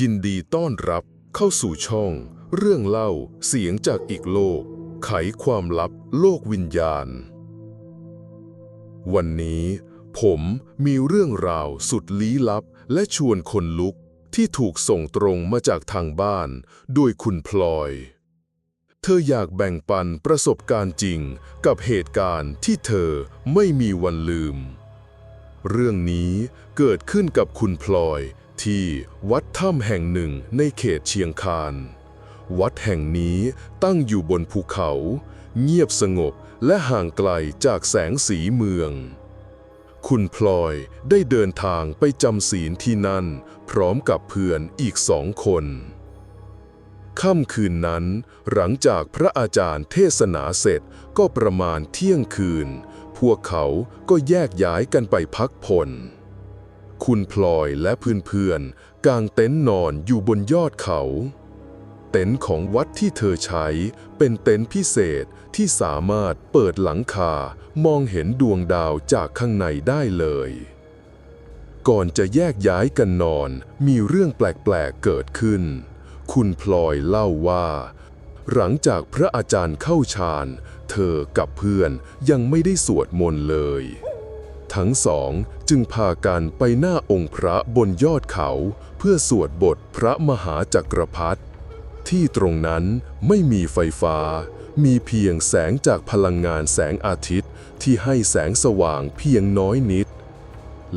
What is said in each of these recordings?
ยินดีต้อนรับเข้าสู่ช่อง เรื่องเล่าเสียงจากอีกโลก ไขความลับโลกวิญญาณ วันนี้ผมมีเรื่องราวสุดลี้ลับและชวนคนลุกที่ถูกส่งตรงมาจากทางบ้านโดยคุณพลอย เธออยากแบ่งปันประสบการณ์จริงกับเหตุการณ์ที่เธอไม่มีวันลืม เรื่องนี้เกิดขึ้นกับคุณพลอย ที่วัดถ้ำแห่งหนึ่งในเขตเชียงคาน วัดแห่งนี้ตั้งอยู่บนภูเขา เงียบสงบและห่างไกลจากแสงสีเมือง คุณพลอยได้เดินทางไปจำศีลที่นั่น พร้อมกับเพื่อนอีกสองคนค่ำคืนนั้น หลังจากพระอาจารย์เทศนาเสร็จก็ประมาณเที่ยงคืน พวกเขาก็แยกย้ายกันไปพักผ่อน คุณพลอยและเพื่อนๆกางเต็นท์นอนอยู่บนยอดเขา เต็นท์ของวัดที่เธอใช้เป็นเต็นท์พิเศษที่สามารถเปิดหลังคามองเห็นดวงดาวจากข้างในได้เลย ก่อนจะแยกย้ายกันนอนมีเรื่องแปลกๆเกิดขึ้น คุณพลอยเล่าว่า หลังจากพระอาจารย์เข้าฌาน เธอกับเพื่อนยังไม่ได้สวดมนต์เลย ทั้งสองจึงพากันไปหน้าองค์พระบนยอดเขา เพื่อสวดบทพระมหาจักรพรรดิที่ตรงนั้นไม่มีไฟฟ้า มีเพียงแสงจากพลังงานแสงอาทิตย์ที่ให้แสงสว่างเพียงน้อยนิด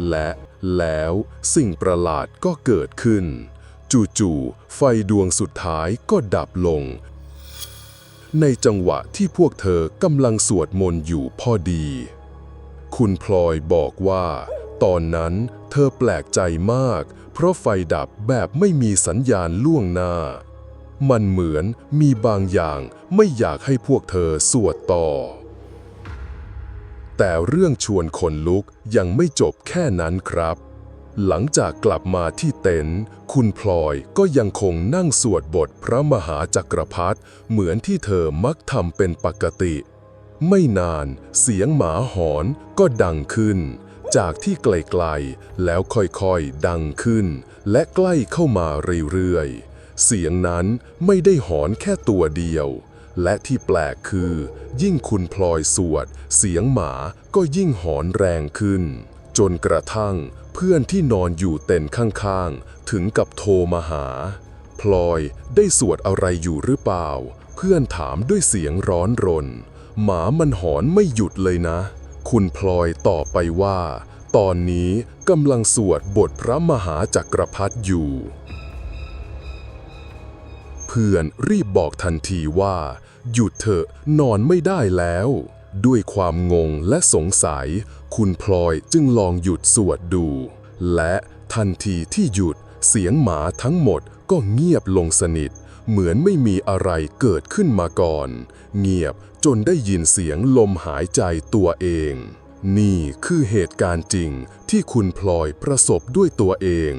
และแล้วสิ่งประหลาดก็เกิดขึ้น จู่ๆไฟดวงสุดท้ายก็ดับลง ในจังหวะที่พวกเธอกำลังสวดมนต์อยู่พอดี คุณพลอยบอกว่า ตอนนั้นเธอแปลกใจมาก เพราะไฟดับแบบไม่มีสัญญาณล่วงหน้า มันเหมือนมีบางอย่างไม่อยากให้พวกเธอสวดต่อ แต่เรื่องชวนขนลุกยังไม่จบแค่นั้นครับหลังจากกลับมาที่เต็นท์คุณพลอยก็ยังคงนั่งสวดบทพระมหาจักรพรรดิเหมือนที่เธอมักทำเป็นปกติ ไม่นานเสียงหมาหอนก็ดังขึ้น จากที่ไกลๆ แล้วค่อยๆ ดังขึ้น และใกล้เข้ามาเรื่อยๆ เสียงนั้นไม่ได้หอนแค่ตัวเดียว และที่แปลกคือ ยิ่งคุณพลอยสวด เสียงหมาก็ยิ่งหอนแรงขึ้น จนกระทั่งเพื่อนที่นอนอยู่เต็นท์ข้างๆ ถึงกับโทรมาหา พลอยได้สวดอะไรอยู่หรือเปล่า เพื่อนถามด้วยเสียงร้อนรน หมามันหอนไม่หยุดเลยนะ คุณพลอยตอบไปว่า ตอนนี้กำลังสวดบทพระมหาจักรพรรดิอยู่ เพื่อนรีบบอกทันทีว่า หยุดเถอะนอนไม่ได้แล้ว ด้วยความงงและสงสัย คุณพลอยจึงลองหยุดสวดดู และทันทีที่หยุดเสียงหมาทั้งหมดก็เงียบลงสนิท เหมือนไม่มีอะไรเกิดขึ้นมาก่อน เงียบจนได้ยินเสียงลมหายใจตัวเอง นี่คือเหตุการณ์จริงที่คุณพลอยประสบด้วยตัวเอง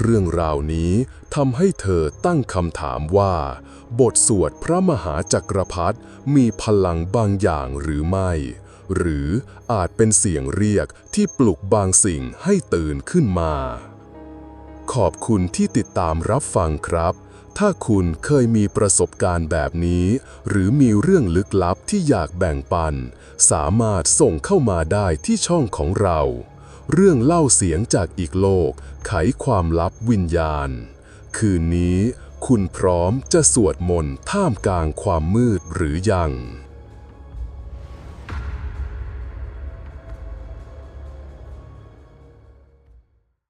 เรื่องราวนี้ทำให้เธอตั้งคำถามว่า บทสวดพระมหาจักรพรรดิมีพลังบางอย่างหรือไม่ หรืออาจเป็นเสียงเรียกที่ปลุกบางสิ่งให้ตื่นขึ้นมา ขอบคุณที่ติดตามรับฟังครับ ถ้าคุณเคยมีประสบการณ์แบบนี้ หรือมีเรื่องลึกลับที่อยากแบ่งปัน สามารถส่งเข้ามาได้ที่ช่องของเรา เรื่องเล่าเสียงจากอีกโลก ไขความลับวิญญาณ คืนนี้ คุณพร้อมจะสวดมนต์ท่ามกลางความมืดหรือยัง